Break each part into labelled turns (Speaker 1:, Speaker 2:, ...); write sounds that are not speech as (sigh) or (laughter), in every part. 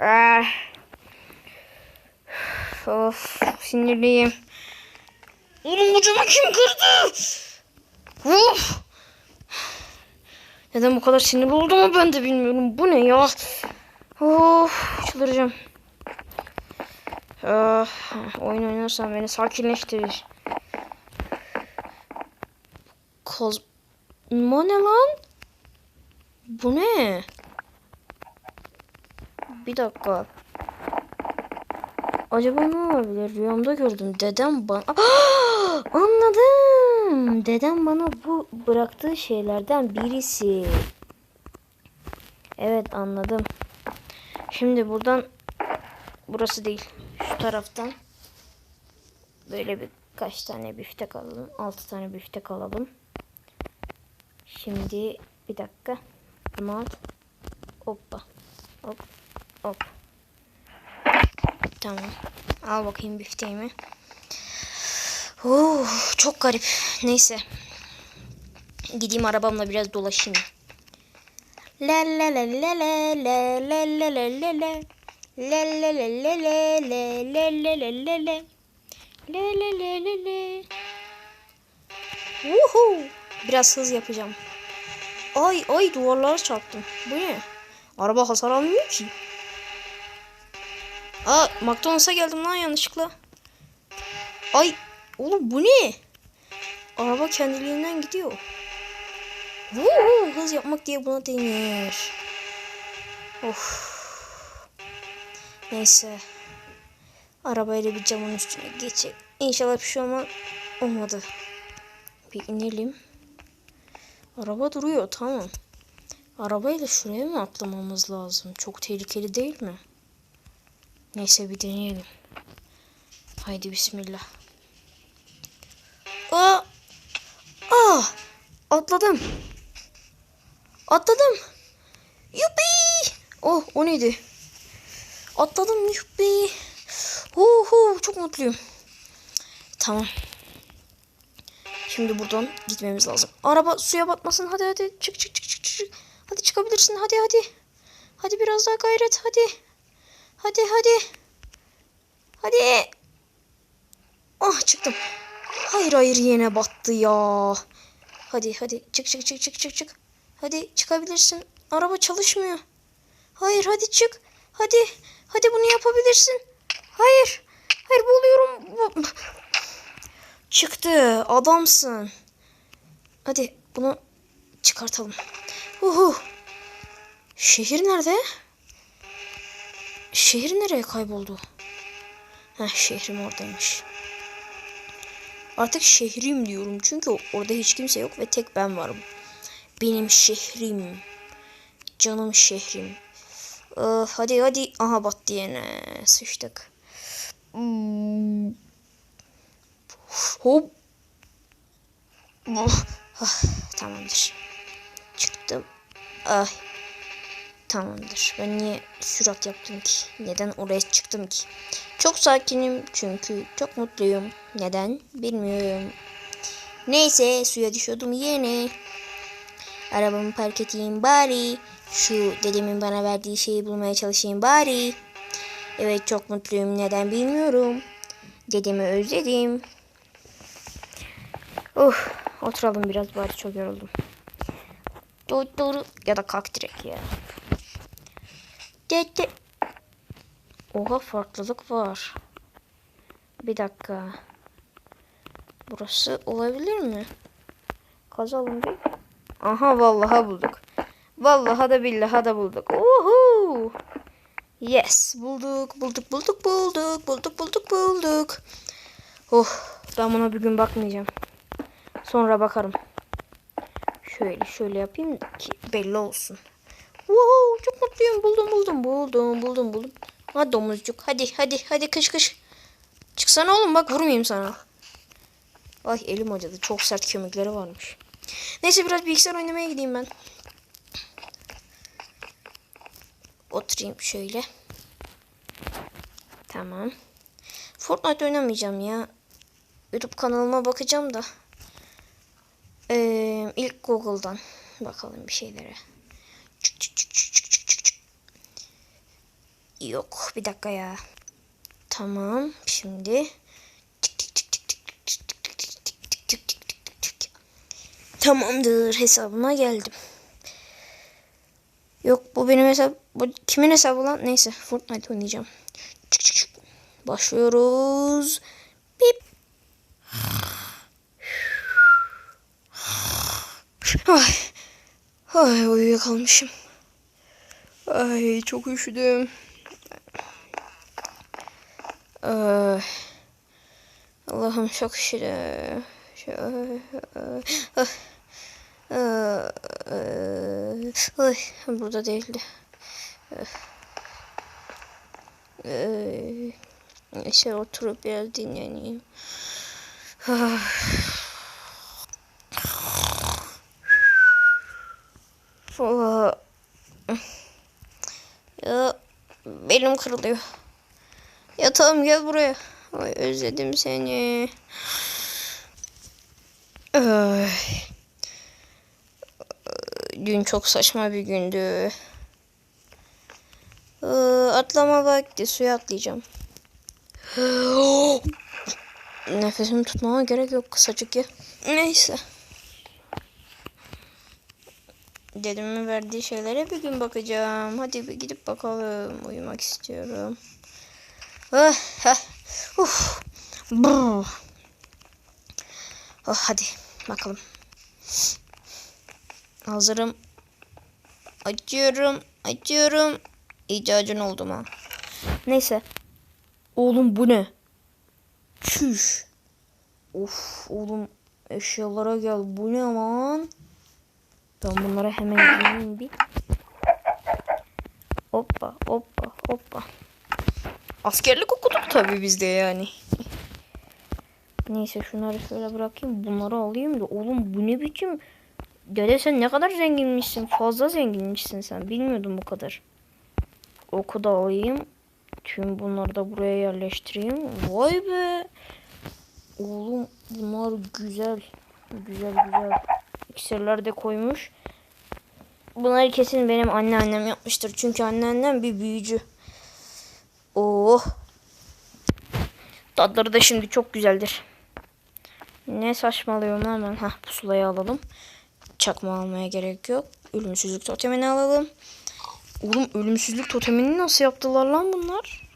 Speaker 1: Ah. Of sinirliyim. Oğlum bu camı kim kırdı? Of. Neden bu kadar sinirli olduğumu ben de bilmiyorum. Bu ne ya? Of çıldıracağım. Ah, oyun oynarsam beni sakinleştirir. Koz... Bu ne lan? Bu ne? Bir dakika. Acaba ne olabilir? Rüyamda gördüm. Dedem bana... (gasps) Ah! Anladım. Dedem bana bu bıraktığı şeylerden birisi. Evet anladım. Şimdi buradan... Burası değil. Şu taraftan. Böyle bir kaç tane biftek alalım. 6 tane biftek alalım. Şimdi bir dakika. Bunu al. Hoppa. Hop. Hop. Tamam. Al bakayım bifteğimi. Oo, çok garip. Neyse. Gideyim arabamla biraz dolaşayım. La la la la la la la la la la la. La la la la la la la la la la la. La la la la. Woohoo! Biraz hız yapacağım. Ay ay duvarlara çarptım. Bu ne? Araba hasar almıyor ki. Aa McDonald's'a geldim lan yanlışlıkla. Ay oğlum bu ne? Araba kendiliğinden gidiyor. Woo, hız yapmak diye buna denir. Of. Neyse. Arabayla bir camın üstüne geçecek. İnşallah bir şey olma olmadı. Bir inelim. Araba duruyor tamam. Arabayla şuraya mı atlamamız lazım? Çok tehlikeli değil mi? Neyse bir deneyelim. Haydi bismillah. Aa! Aa! Atladım. Atladım. Yuppi! Oh o neydi? Atladım yuppi. Hu hu çok mutluyum. Tamam. Şimdi buradan gitmemiz lazım. Araba suya batmasın. Hadi hadi çık çık çık çık çık. Hadi çıkabilirsin. Hadi hadi. Hadi biraz daha gayret. Hadi. Hadi hadi. Hadi. Ah çıktım. Hayır hayır yine battı ya. Hadi hadi çık çık çık çık çık çık. Hadi çıkabilirsin. Araba çalışmıyor. Hayır hadi çık. Hadi. Hadi bunu yapabilirsin. Hayır. Hayır boğuluyorum. Çıktı. Adamsın. Hadi bunu çıkartalım. Uhu. Şehir nerede? Şehir nereye kayboldu? Heh şehrim oradaymış. Artık şehrim diyorum çünkü orada hiç kimse yok ve tek ben varım. Benim şehrim. Canım şehrim. Ah, hadi hadi. Aha battı yine. Sıçtık. Hmm. Hop. Oh. Ah, tamamdır. Çıktım. Ay. Tamamdır. Ben niye sürat yaptım ki? Neden oraya çıktım ki? Çok sakinim çünkü çok mutluyum. Neden? Bilmiyorum. Neyse suya düşüyordum yine. Arabamı park edeyim bari. Şu dedemin bana verdiği şeyi bulmaya çalışayım bari. Evet çok mutluyum. Neden bilmiyorum. Dedemi özledim. Uh, oturalım biraz bari çok yoruldum. Dur dur ya da kalk direkt ya. Dede. Oha farklılık var. Bir dakika. Burası olabilir mi? Kazalım bir. Aha vallaha bulduk. Vallaha da billaha da bulduk. Uhu. Yes bulduk bulduk bulduk bulduk bulduk bulduk bulduk. Oh ben buna bir gün bakmayacağım. Sonra bakarım. Şöyle şöyle yapayım ki belli olsun. Wow, çok mutluyum. Buldum buldum buldum buldum buldum. Hadi domuzcuk hadi hadi hadi kış kış. Çıksana oğlum bak vurmayayım sana. Ay elim acıdı. Çok sert kemikleri varmış. Neyse biraz bilgisayar oynamaya gideyim ben. Oturayım şöyle. Tamam. Fortnite oynamayacağım ya. YouTube kanalıma bakacağım da. Ee, ilk Google'dan bakalım bir şeylere. Yok bir dakika ya. Tamam şimdi. Tamamdır hesabıma geldim. Yok bu benim hesap. Bu kimin hesabı lan? Neyse Fortnite oynayacağım. Başlıyoruz. Bip. Ay. Ay uyuyakalmışım. Ay çok üşüdüm. Ay. Allah'ım çok üşüdüm. Şu- Ah. Ah. Ay, burada değildi. Ay. Neyse oturup biraz dinleneyim. Ya belim kırılıyor. Yatağım gel buraya. Ay özledim seni. Ay. Dün çok saçma bir gündü. Atlama vakti suya atlayacağım. Nefesimi tutmama gerek yok kısacık ya. Neyse. Dedemin verdiği şeylere bir gün bakacağım. Hadi bir gidip bakalım. Uyumak istiyorum. Ah, ah, uf. Brr. Oh, hadi bakalım. Hazırım. Açıyorum. Açıyorum. İyice acın oldum ha. Neyse. Oğlum bu ne? Çüş. Of oğlum eşyalara gel. Bu ne lan? Ben bunlara hemen gireyim bir. Hoppa hoppa hoppa. Askerlik okuduk tabii bizde yani. Neyse şunları şöyle bırakayım. Bunları alayım da. Oğlum bu ne biçim? Dede sen ne kadar zenginmişsin. Fazla zenginmişsin sen. Bilmiyordum bu kadar. Oku da alayım. Tüm bunları da buraya yerleştireyim. Vay be. Oğlum bunlar güzel. Güzel güzel. İksirler de koymuş. Bunları kesin benim anneannem yapmıştır. Çünkü anneannem bir büyücü. Oh. Tatları da şimdi çok güzeldir. Ne saçmalıyorum ben. Hah pusulayı alalım. Çakma almaya gerek yok. Ölümsüzlük totemini alalım. Oğlum ölümsüzlük totemini nasıl yaptılar lan bunlar?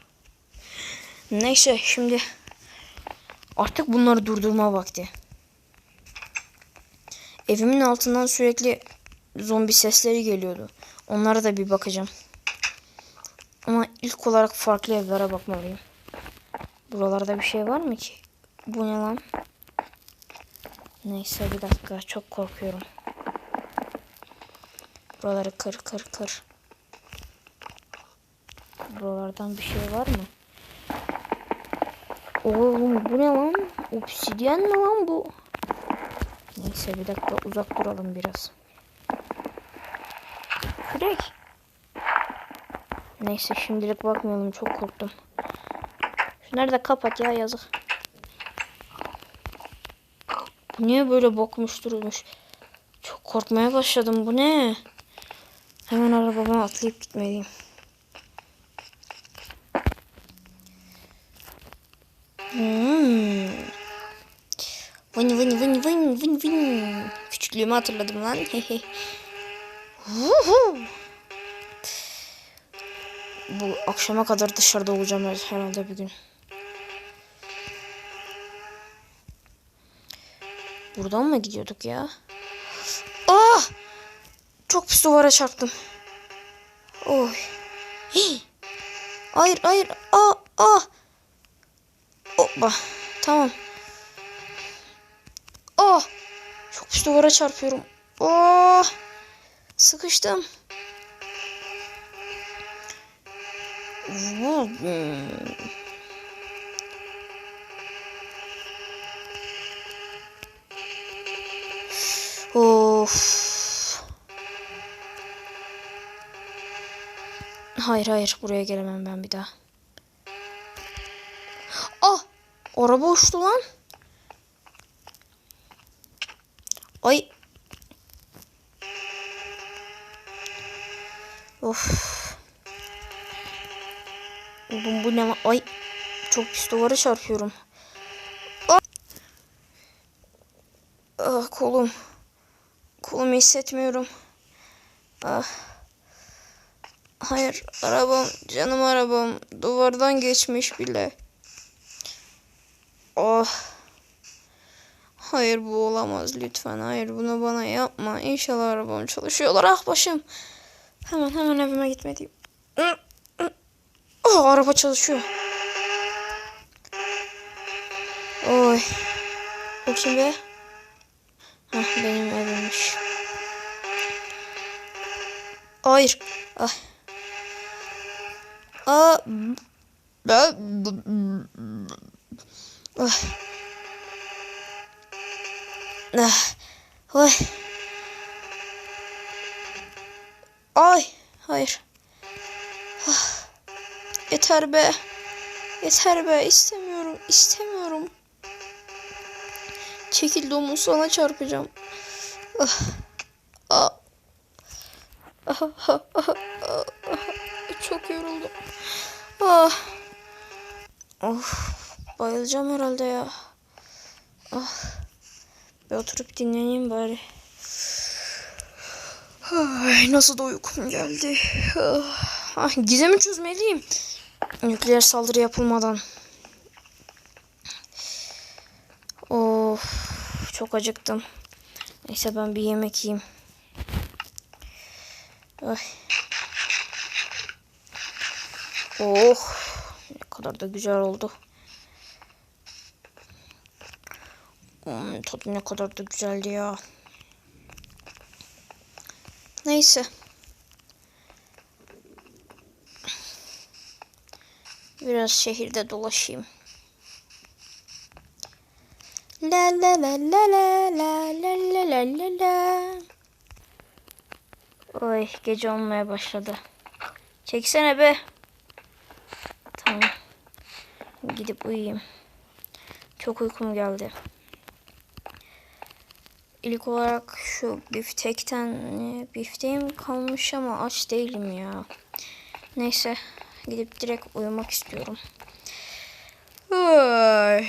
Speaker 1: Neyse şimdi artık bunları durdurma vakti. Evimin altından sürekli zombi sesleri geliyordu. Onlara da bir bakacağım. İlk olarak farklı evlere bakmalıyım. Buralarda bir şey var mı ki? Bu ne lan? Neyse bir dakika çok korkuyorum. Buraları kır kır kır. Buralardan bir şey var mı? Oğlum bu ne lan? Obsidyen mi lan bu? Neyse bir dakika uzak duralım biraz. Kürek. Neyse şimdilik bakmayalım çok korktum. Şunları da kapat ya yazık. Niye böyle bokmuş durmuş? Çok korkmaya başladım bu ne? Hemen arabama atlayıp gitmeliyim. Hmm. Vın vın vın vın vın vın. Küçüklüğümü hatırladım lan. (laughs) Hehe. Vuhu. Bu akşama kadar dışarıda olacağım herhalde bir gün. Buradan mı gidiyorduk ya? Ah! Çok pis duvara çarptım. Oy. Hayır hayır. Ah ah. Hoppa. Tamam. Oh. Çok pis duvara çarpıyorum. Oh. Sıkıştım. Of. Hayır hayır buraya gelemem ben bir daha. Ah! Araba uçtu lan. Ay. Of. Oğlum bu ne? Ay çok pis duvara çarpıyorum. Ah, ah kolum. Kolumu hissetmiyorum. Ah. Hayır arabam canım arabam duvardan geçmiş bile. Oh. Hayır bu olamaz lütfen. Hayır bunu bana yapma. İnşallah arabam çalışıyorlar. Ah başım. Hemen hemen evime gitmeliyim. Oh araba çalışıyor. Oy. Bu kim be? Hah benim evimmiş. Hayır. Ah. Aa. Ah. Ah. Oy. Ay. Hayır. Ah. Yeter be. Yeter be. İstemiyorum. İstemiyorum. Çekil domuz sana çarpacağım. Ah. Ah. Ah, ah, ah, ah, ah. Çok yoruldum. Ah. Of. Bayılacağım herhalde ya. Ah. Bir oturup dinleneyim bari. Ay, nasıl da uykum geldi. Ah, ah, gizemi çözmeliyim. Nükleer saldırı yapılmadan. Of. Çok acıktım. Neyse ben bir yemek yiyeyim. Ay. Oh. Ne kadar da güzel oldu. Hmm, tadı ne kadar da güzeldi ya. Neyse. Biraz şehirde dolaşayım. La la la la la la la la la la la. Oy gece olmaya başladı. Çeksene be. Tamam. Gidip uyuyayım. Çok uykum geldi. İlk olarak şu biftekten e, bifteğim kalmış ama aç değilim ya. Neyse gidip direkt uyumak istiyorum. Ay.